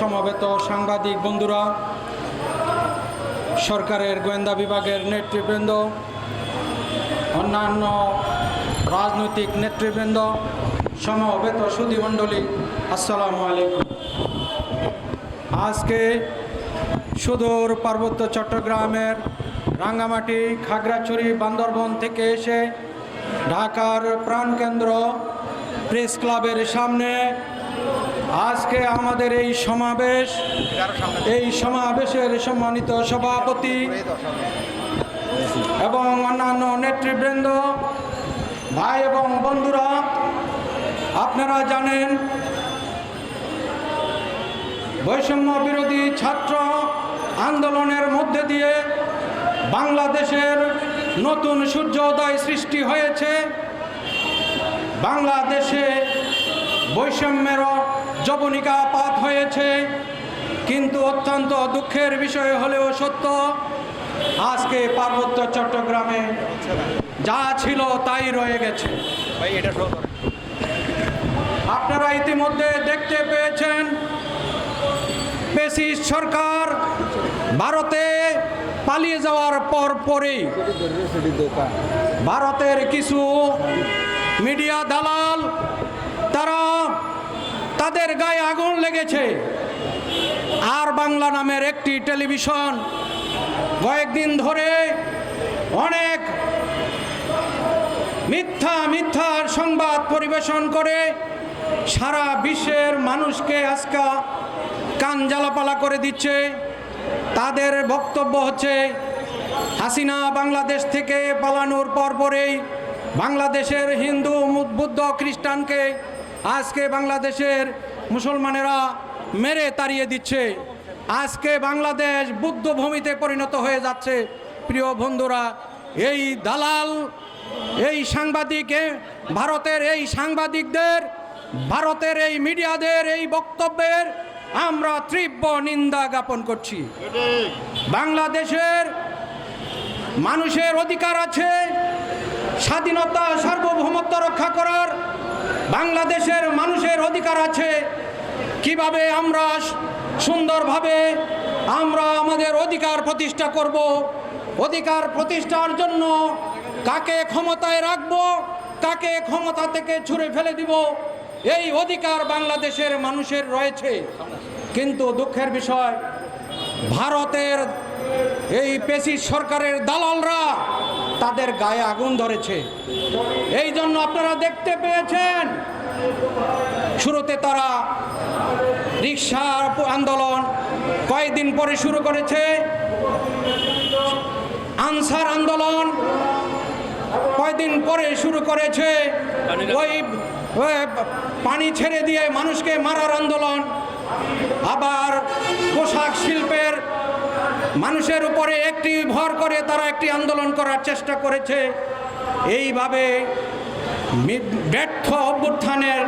সমবেত সাংবাদিক বন্ধুরা, সরকারের গোয়েন্দা বিভাগের নেতৃবৃন্দ, অন্যান্য রাজনৈতিক নেতৃবৃন্দ, সমবেত সুধীমণ্ডলী, আসসালামু আলাইকুম। আজকে সুদূর পার্বত্য চট্টগ্রামের রাঙ্গামাটি, খাগড়াছড়ি, বান্দরবন থেকে এসে ঢাকার প্রাণকেন্দ্র প্রেস ক্লাবের সামনে আজকে আমাদের এই সমাবেশ, এই সমাবেশের সম্মানিত সভাপতি এবং অন্যান্য নেতৃবৃন্দ, ভাই এবং বন্ধুরা, আপনারা জানেন, বৈষম্য বিরোধী ছাত্র আন্দোলনের মধ্যে দিয়ে বাংলাদেশের নতুন সূর্যোদয় সৃষ্টি হয়েছে। বাংলাদেশে বৈষম্যের জবনিকাপাত হয়েছে কিন্তু অত্যন্ত দুঃখের বিষয় হলেও সত্য। আজকে পার্বত্য চট্টগ্রামে যা ছিল তাই রয়ে গেছে। আপনারা ইতিমধ্যে দেখতে পেয়েছেন পেসিস সরকার ভারতে পালিয়ে যাওয়ার পর পরেই ভারতের কিছু মিডিয়া দালাল তারা তাদের গায়ে আগুন লেগেছে। আর বাংলা নামের একটি টেলিভিশন কয়েকদিন ধরে অনেক মিথ্যা মিথ্যার সংবাদ পরিবেশন করে সারা বিশ্বের মানুষকে আজকা কান জ্বালাপালা করে দিচ্ছে। তাদের বক্তব্য হচ্ছে, হাসিনা বাংলাদেশ থেকে পালানোর পরপরেই বাংলাদেশের হিন্দু, বুদ্ধ, খ্রিস্টানকে আজকে বাংলাদেশের মুসলমানেরা মেরে তাড়িয়ে দিচ্ছে। আজকে বাংলাদেশ বুদ্ধ ভূমিতে পরিণত হয়ে যাচ্ছে। প্রিয় বন্ধুরা, এই দালাল, এই সাংবাদিক ভারতের এই সাংবাদিকদের, ভারতের এই মিডিয়াদের, এই বক্তব্যের আমরা তীব্র নিন্দা জ্ঞাপন করছি। বাংলাদেশের মানুষের অধিকার আছে স্বাধীনতা, সার্বভৌমত্ব রক্ষা করার। বাংলাদেশের মানুষের অধিকার আছে। কীভাবে আমরা সুন্দরভাবে আমরা আমাদের অধিকার প্রতিষ্ঠা করব, অধিকার প্রতিষ্ঠার জন্য কাকে ক্ষমতায় রাখব, কাকে ক্ষমতা থেকে ছুঁড়ে ফেলে দিব, এই অধিকার বাংলাদেশের মানুষের রয়েছে। কিন্তু দুঃখের বিষয়, ভারতের এই পেশি সরকারের দালালরা তাদের গায়ে আগুন ধরেছে। এই জন্য আপনারা দেখতে পেয়েছেন, শুরুতে তারা রিক্সার আন্দোলন কয়েকদিন পরে শুরু করেছে। আনসার আন্দোলন কয়েকদিন পরে শুরু করেছে। ওই পানি ছেড়ে দিয়ে মানুষকে মারার আন্দোলন। আবার পোশাক শিল্পের মানুষের উপরে একটি ভর করে তারা একটি আন্দোলন করার চেষ্টা করেছে। এইভাবে ব্যর্থ অভ্যুত্থানের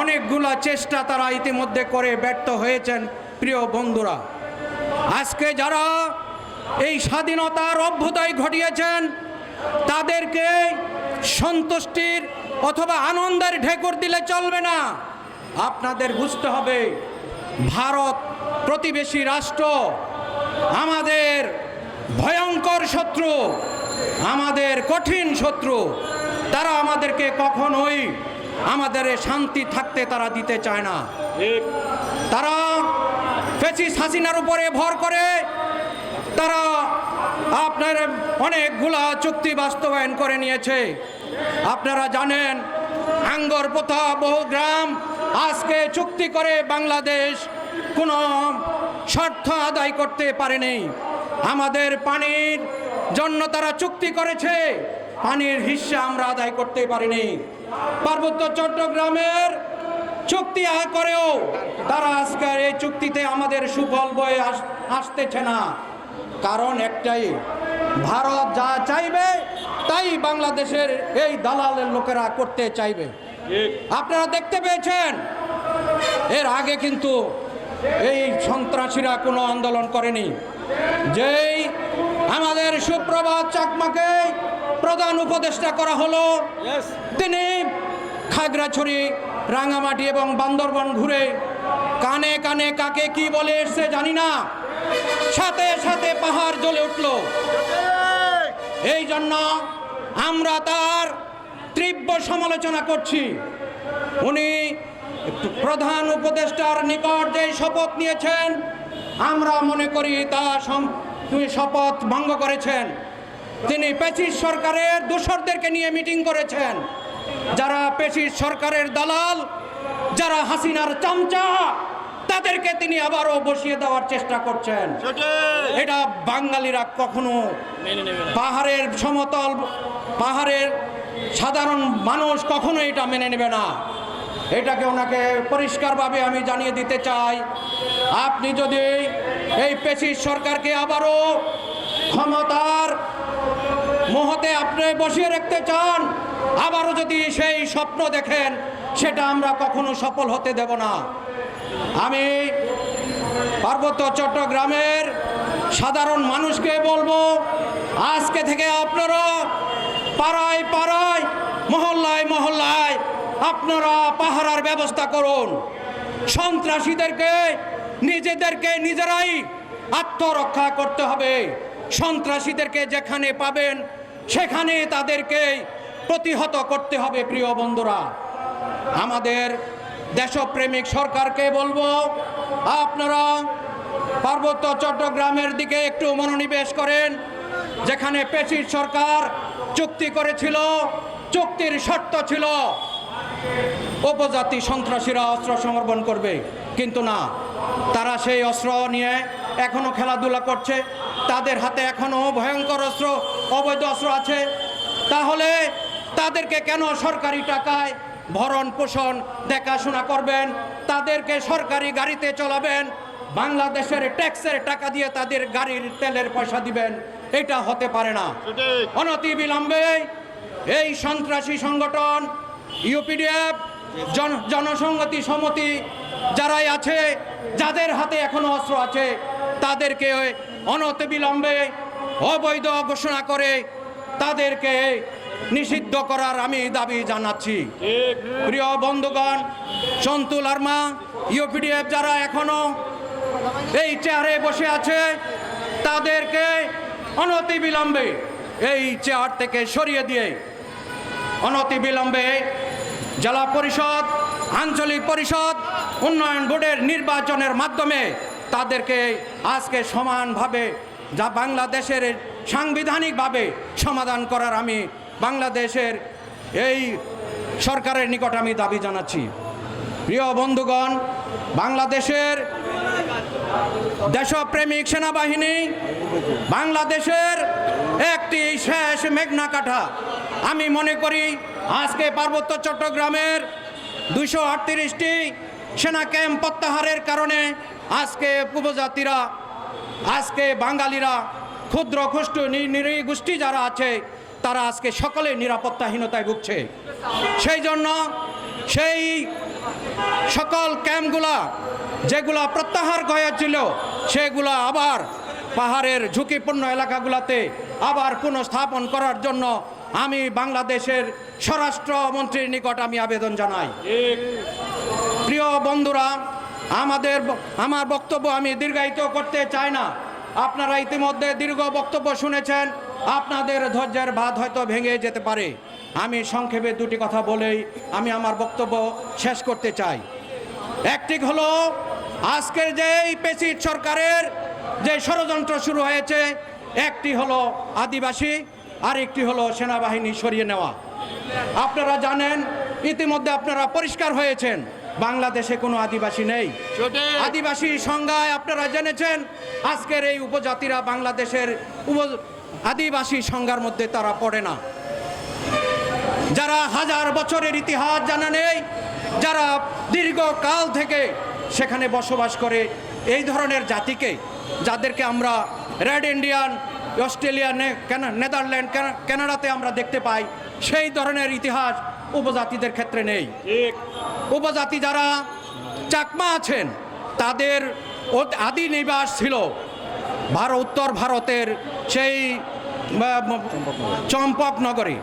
অনেকগুলা চেষ্টা তারা ইতিমধ্যে করে ব্যর্থ হয়েছেন, প্রিয় বন্ধুরা। আজকে যারা এই স্বাধীনতার অভ্যুদয় ঘটিয়েছেন, তাদেরকে সন্তুষ্টির অথবা আনন্দের ঢেকুর দিলে চলবে না। আপনাদের বুঝতে হবে, ভারত প্রতিবেশী রাষ্ট্র আমাদের ভয়ঙ্কর শত্রু, আমাদের কঠিন শত্রু, তারা আমাদেরকে কখনোই আমাদের শান্তি থাকতে তারা দিতে চায় না। তারা ফেসিস হাসিনার উপরে ভর করে, তারা আপনার অনেকগুলা চুক্তি বাস্তবায়ন করে নিয়েছে। আপনারা জানেন আঙ্গর পোথা বহু গ্রাম আজকে চুক্তি করে বাংলাদেশ কোনো শর্ত আদায় করতে পারেনি আমাদের পানির জন্য তারা চুক্তি করেছে। পানির হিস্সা আমরা আদায় করতে পারিনি পার্বত্য চট্টগ্রামের চুক্তি করেও তারা আজকের এই চুক্তিতে আমাদের সুফল বয়ে আস- আসতেছে না। কারণ একটাই ভারত যা চাইবে তাই বাংলাদেশের এই দালালের লোকেরা করতে চাইবে। আপনারা দেখতে পেয়েছেন? এর আগে কিন্তু এই সন্ত্রাসীরা কোনো আন্দোলন করেনি। যেই আমাদের সুপ্রভাত চাকমাকে প্রধান উপদেষ্টা করা হলো তিনি খাগড়াছড়ি রাঙামাটি এবং বান্দরবন ঘুরে কানে কানে কাকে কি বলে এসছে জানি না। সাথে সাথে পাহাড় জ্বলে উঠল। এই জন্য আমরা তার তীব্র সমালোচনা করছি। উনি প্রধান উপদেষ্টার নিকট যে শপথ নিয়েছেন আমরা মনে করি তা শপথ ভঙ্গ করেছেন। তিনি পেচিস সরকারের দোসরদেরকে নিয়ে মিটিং করেছেন। যারা পেচিস সরকারের দালাল যারা হাসিনার চামচা তাদেরকে তিনি আবারও বসিয়ে দেওয়ার চেষ্টা করছেন। এটা বাঙালিরা কখনো পাহাড়ের সমতল পাহাড়ের সাধারণ মানুষ কখনো এটা মেনে নেবে না। এটাকে ওনাকে পরিষ্কারভাবে আমি জানিয়ে দিতে চাই। আপনি যদি এই পেশির সরকারকে আবারও ক্ষমতার মোহতে আপনি বসিয়ে রাখতে চান, আবারও যদি সেই স্বপ্ন দেখেন, সেটা আমরা কখনো সফল হতে দেব না। আমি পার্বত্য চট্টগ্রামের সাধারণ মানুষকে বলব, আজকে থেকে আপনারা পাড়ায় পাড়ায়, মহল্লায় মহল্লায় আপনারা পাহারার ব্যবস্থা করুন। সন্ত্রাসীদেরকে, নিজেদেরকে নিজেরাই আত্মরক্ষা করতে হবে। সন্ত্রাসীদেরকে যেখানে পাবেন, সেখানে তাদেরকে প্রতিহত করতে হবে, প্রিয় বন্ধুরা। আমাদের দেশপ্রেমিক সরকারকে বলব, আপনারা পার্বত্য চট্টগ্রামের দিকে একটু মনোনিবেশ করেন। যেখানে পেশির সরকার চুক্তি করেছিল, চুক্তির শর্ত ছিল উপজাতি সন্ত্রাসীরা অস্ত্র সমর্পণ করবে। কিন্তু না তারা সেই অস্ত্র নিয়ে এখনও খেলাধুলা করছে। তাদের হাতে এখনও ভয়ঙ্কর অস্ত্র অবৈধ অস্ত্র আছে। তাহলে তাদেরকে কেন সরকারি টাকায় ভরণ পোষণ দেখাশোনা করবেন? তাদেরকে সরকারি গাড়িতে চলাবেন? বাংলাদেশের ট্যাক্সের টাকা দিয়ে তাদের গাড়ির তেলের পয়সা দিবেন? এটা হতে পারে না। অনতি বিলম্বে এই সন্ত্রাসী সংগঠন ইউপিডিএফ জন জনসংগতি সমিতি যারাই আছে যাদের হাতে এখনও অস্ত্র আছে তাদেরকে অনতি বিলম্বে অবৈধ ঘোষণা করে তাদেরকে নিষিদ্ধ করার আমি দাবি জানাচ্ছি। প্রিয় বন্ধুগণ সন্তু লার্মা ইউপিডিএফ যারা এখনও এই চেয়ারে বসে আছে তাদেরকে অনতি বিলম্বে এই চেয়ার থেকে সরিয়ে দিয়ে অনতি বিলম্বে জেলা পরিষদ, আঞ্চলিক পরিষদ, উন্নয়ন বোর্ডের নির্বাচনের মাধ্যমে তাদেরকে আজকে সমানভাবে যা বাংলাদেশের সাংবিধানিকভাবে সমাধান করার আমি বাংলাদেশের এই সরকারের নিকট আমি দাবি জানাচ্ছি। প্রিয় বন্ধুগণ, বাংলাদেশের দেশপ্রেমিক সেনাবাহিনী, বাংলাদেশের একটি শেষ মেঘনা কাঠা আমি মনে করি আজকে পার্বত্য চট্টগ্রামের দুশো আটত্রিশটি সেনা ক্যাম্প প্রত্যাহারের কারণে আজকে উপজাতিরা, আজকে বাঙালিরা, ক্ষুদ্র খুষ্ট গোষ্ঠী যারা আছে, তারা আজকে সকলে নিরাপত্তাহীনতায় ভুগছে। সেই জন্য সেই সকল ক্যাম্পগুলা যেগুলা প্রত্যাহার হয়েছিল সেগুলো আবার পাহাড়ের ঝুঁকিপূর্ণ এলাকাগুলোতে আবার পুনঃস্থাপন করার জন্য আমি বাংলাদেশের স্বরাষ্ট্রমন্ত্রীর নিকট আমি আবেদন জানাই। প্রিয় বন্ধুরা, আমাদের আমার বক্তব্য আমি দীর্ঘায়িত করতে চাই না। আপনারা ইতিমধ্যে দীর্ঘ বক্তব্য শুনেছেন, আপনাদের ধৈর্যের বাঁধ হয়তো ভেঙে যেতে পারে। আমি সংক্ষেপে দুটি কথা বলেই আমি আমার বক্তব্য শেষ করতে চাই। একটি হলো, আজকের যে এই পেসিড সরকারের যে ষড়যন্ত্র শুরু হয়েছে, একটি হলো আদিবাসী। আর একটি হলো সেনাবাহিনী সরিয়ে নেওয়া। আপনারা জানেন ইতিমধ্যে আপনারা পরিষ্কার হয়েছেন বাংলাদেশে কোনো আদিবাসী নেই। আদিবাসী সংজ্ঞায় আপনারা জেনেছেন আজকের এই উপজাতিরা বাংলাদেশের উপ আদিবাসী সংজ্ঞার মধ্যে তারা পড়ে না। যারা হাজার বছরের ইতিহাস জানা নেই যারা দীর্ঘকাল থেকে সেখানে বসবাস করে এই ধরনের জাতিকে যাদেরকে আমরা রেড ইন্ডিয়ান অস্ট্রেলিয়া নেদারল্যান্ড কেনা- কানাডাতে আমরা দেখতে পাই সেই ধরনের ইতিহাস উপজাতিদের ক্ষেত্রে নেই। উপজাতি যারা চাকমা আছেন তাদের আদি নিবাস ছিল ভারত উত্তর ভারতের সেই চম্পকনগরে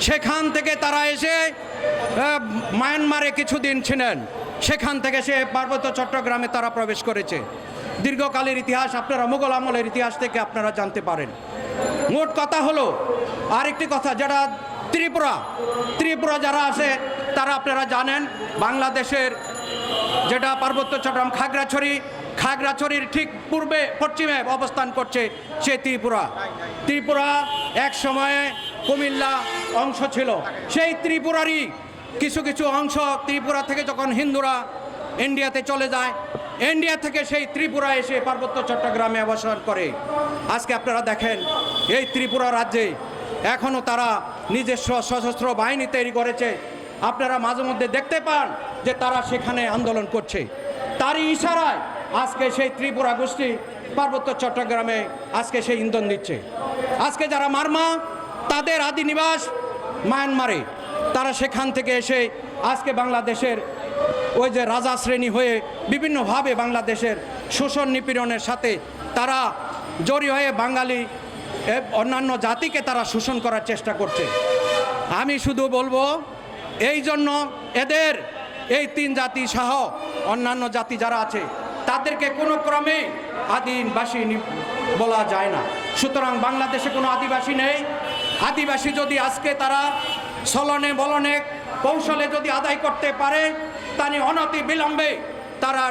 সেখান থেকে তারা এসে মায়ানমারে কিছুদিন ছিলেন। সেখান থেকে সে পার্বত্য চট্টগ্রামে তারা প্রবেশ করেছে। দীর্ঘকালের ইতিহাস, আপনারা মুঘল আমলের ইতিহাস থেকে আপনারা জানতে পারেন। মোট কথা হলো, আরেকটি কথা যেটা ত্রিপুরা ত্রিপুরা যারা আছে, তারা আপনারা জানেন, বাংলাদেশের যেটা পার্বত্য চট্টগ্রাম খাগড়াছড়ি, খাগড়াছড়ির ঠিক পূর্বে, পশ্চিমে অবস্থান করছে সে ত্রিপুরা। ত্রিপুরা এক সময়ে কুমিল্লা অংশ ছিল। সেই ত্রিপুরারই কিছু কিছু অংশ ত্রিপুরা থেকে যখন হিন্দুরা ইন্ডিয়াতে চলে যায়। ইন্ডিয়া থেকে সেই ত্রিপুরা এসে পার্বত্য চট্টগ্রামে অবস্থান করে। আজকে আপনারা দেখেন, এই ত্রিপুরা রাজ্যে এখনও তারা নিজস্ব সশস্ত্র বাহিনী তৈরি করেছে। আপনারা মাঝে মধ্যে দেখতে পান যে তারা সেখানে আন্দোলন করছে। তারই ইশারায় আজকে সেই ত্রিপুরা গোষ্ঠী পার্বত্য চট্টগ্রামে আজকে সেই ইন্ধন দিচ্ছে। আজকে যারা মারমা, তাদের আদি নিবাস মায়ানমারে। তারা সেখান থেকে এসে আজকে বাংলাদেশের ওই যে রাজা শ্রেণি হয়ে বিভিন্নভাবে বাংলাদেশের শোষণ নিপীড়নের সাথে তারা জড়ি হয়ে বাঙালি অন্যান্য জাতিকে তারা শোষণ করার চেষ্টা করছে। আমি শুধু বলব, এই জন্য এদের এই তিন জাতি সহ অন্যান্য জাতি যারা আছে, তাদেরকে কোনো ক্রমে আদিবাসী বলা যায় না। সুতরাং বাংলাদেশে কোনো আদিবাসী নেই। আদিবাসী যদি আজকে তারা চলনে বলনে কৌশলে যদি আদায় করতে পারে তাহলে অনতি বিলম্বে তারা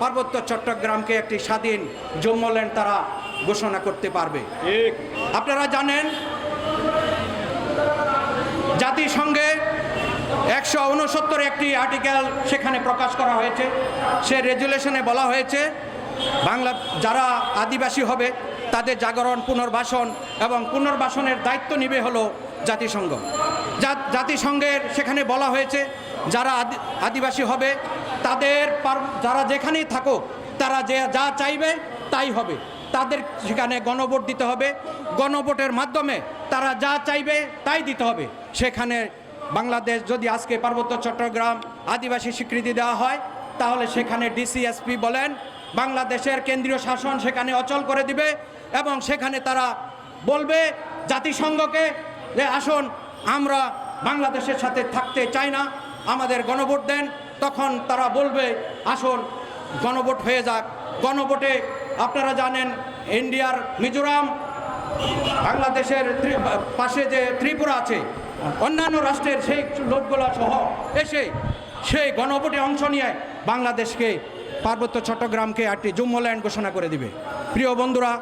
পার্বত্য চট্টগ্রামকে একটি স্বাধীন জম্মল্যান্ড তারা ঘোষণা করতে পারবে। আপনারা জানেন জাতিসংঘে একশো উনসত্তর একটি আর্টিকেল সেখানে প্রকাশ করা হয়েছে। সে রেজুলেশনে বলা হয়েছে বাংলা যারা আদিবাসী হবে তাদের জাগরণ পুনর্বাসন এবং পুনর্বাসনের দায়িত্ব নিবে হলো জাতিসংঘ। জাতিসংঘের সেখানে বলা হয়েছে, যারা আদি- আদিবাসী হবে, তাদের যারা যেখানেই থাকুক, তারা যে যা চাইবে, তাই হবে। তাদের সেখানে গণভোট দিতে হবে। গণভোটের মাধ্যমে তারা যা চাইবে, তাই দিতে হবে। সেখানে বাংলাদেশ যদি আজকে পার্বত্য চট্টগ্রাম আদিবাসী স্বীকৃতি দেওয়া হয়, তাহলে সেখানে ডিসিএসপি বলেন, বাংলাদেশের কেন্দ্রীয় শাসন সেখানে অচল করে দিবে এবং সেখানে তারা বলবে জাতিসংঘকে যে আসুন আমরা বাংলাদেশের সাথে থাকতে চাই না, আমাদের গণভোট দেন, তখন তারা বলবে, আসুন, গণভোট হয়ে যাক। গণভোটে আপনারা জানেন ইন্ডিয়ার মিজোরাম, বাংলাদেশের পাশে যে ত্রিপুরা আছে, অন্যান্য রাষ্ট্রের সেই লোকগুলো সহ এসে সেই গণভোটে অংশ নিয়ে বাংলাদেশকে, পার্বত্য চট্টগ্রামকে একটি জুম্মল্যান্ড ঘোষণা করে দিবে। প্রিয় বন্ধুরা,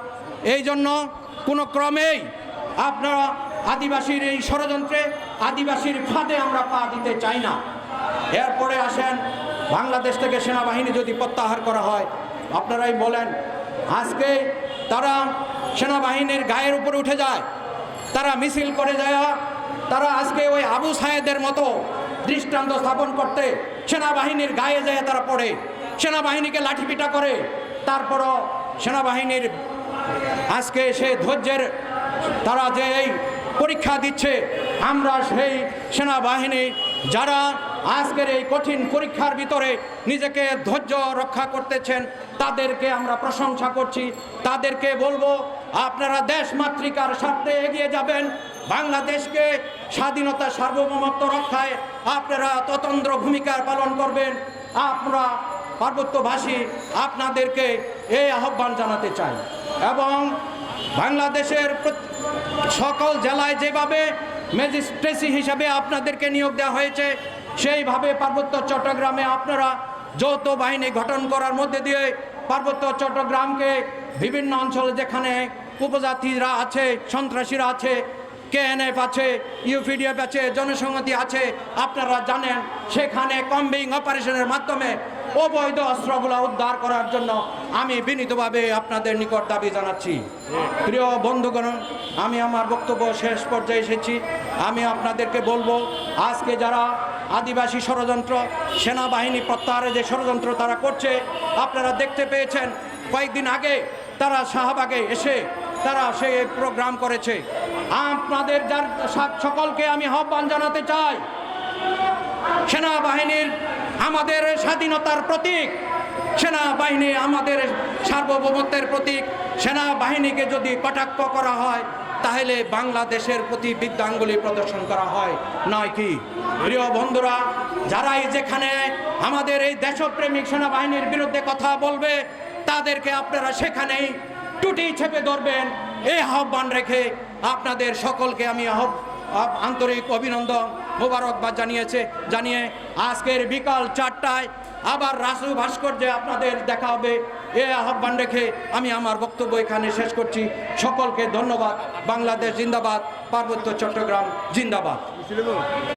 এই জন্য কোনো ক্রমেই আপনারা আদিবাসীর এই ষড়যন্ত্রে আদিবাসীর ফাঁদে আমরা পা দিতে চাই না। এরপরে আসেন, বাংলাদেশ থেকে সেনাবাহিনী যদি প্রত্যাহার করা হয়, আপনারাই বলেন, আজকে তারা সেনাবাহিনীর গায়ের উপরে উঠে যায়, তারা মিছিল করে যায়, তারা আজকে ওই আবু সাহেদের মতো দৃষ্টান্ত স্থাপন করতে সেনাবাহিনীর গায়ে যায়, তারা পড়ে। সেনাবাহিনীকে লাঠিপিটা করে, তারপরও সেনাবাহিনীর আজকে সে ধৈর্যের, তারা যে এই পরীক্ষা দিচ্ছে। আমরা সেই সেনাবাহিনী যারা আজকের এই কঠিন পরীক্ষার ভিতরে নিজেকে ধৈর্য রক্ষা করতেছেন, তাদেরকে আমরা প্রশংসা করছি। তাদেরকে বলব, আপনারা দেশ মাতৃকার স্বার্থে এগিয়ে যাবেন। বাংলাদেশকে স্বাধীনতা সার্বভৌমত্ব রক্ষায় আপনারা ততন্ত্র ভূমিকা পালন করবেন। আমরা পার্বত্যবাসী আপনাদেরকে এই আহ্বান জানাতে চাই এবং বাংলাদেশের সকল জেলায় যেভাবে ম্যাজিস্ট্রেসি হিসাবে আপনাদেরকে নিয়োগ দেওয়া হয়েছে, সেইভাবে পার্বত্য চট্টগ্রামে আপনারা যৌথ বাহিনী গঠন করার মধ্যে দিয়ে পার্বত্য চট্টগ্রামকে বিভিন্ন অঞ্চলে যেখানে উপজাতিরা আছে, সন্ত্রাসীরা আছে, কেএনএফ আছে, ইউপিডিএফ আছে, জনসংহতি আছে, আপনারা জানেন, সেখানে কম্বিং অপারেশনের মাধ্যমে অবৈধ অস্ত্রগুলো উদ্ধার করার জন্য আমি বিনীতভাবে আপনাদের নিকট দাবি জানাচ্ছি। প্রিয় বন্ধুগণ, আমি আমার বক্তব্য শেষ পর্যায়ে এসেছি। আমি আপনাদেরকে বলব, আজকে যারা আদিবাসী ষড়যন্ত্র, সেনাবাহিনী প্রত্যাহারে যে ষড়যন্ত্র তারা করছে, আপনারা দেখতে পেয়েছেন, কয়েকদিন আগে তারা শাহবাগে এসে তারা সে প্রোগ্রাম করেছে। আপনাদের যার সকলকে আমি আহ্বান জানাতে চাই, সেনাবাহিনীর আমাদের স্বাধীনতার প্রতীক। সেনাবাহিনী আমাদের সার্বভৌমত্বের প্রতীক। সেনাবাহিনীকে যদি কটাক্ষ করা হয়, তাহলে বাংলাদেশের প্রতি বিদ্যাঙ্গুলি প্রদর্শন করা হয়। নয় কি? প্রিয় বন্ধুরা, যারাই যেখানে আমাদের এই দেশপ্রেমিক সেনাবাহিনীর বিরুদ্ধে কথা বলবে, তাদেরকে আপনারা সেখানেই টুটি ছেপে ধরবেন। এই আহ্বান রেখে আপনাদের সকলকে আমি আন্তরিক অভিনন্দন। মোবারকবাদ জানিয়েছে, জানিয়ে আজকের বিকাল চারটায় আবার রাসু ভাস্কর্যে আপনাদের দেখা হবে। এ আহ্বান রেখে আমি আমার বক্তব্য এখানে শেষ করছি। সকলকে ধন্যবাদ। বাংলাদেশ জিন্দাবাদ। পার্বত্য চট্টগ্রাম জিন্দাবাদ।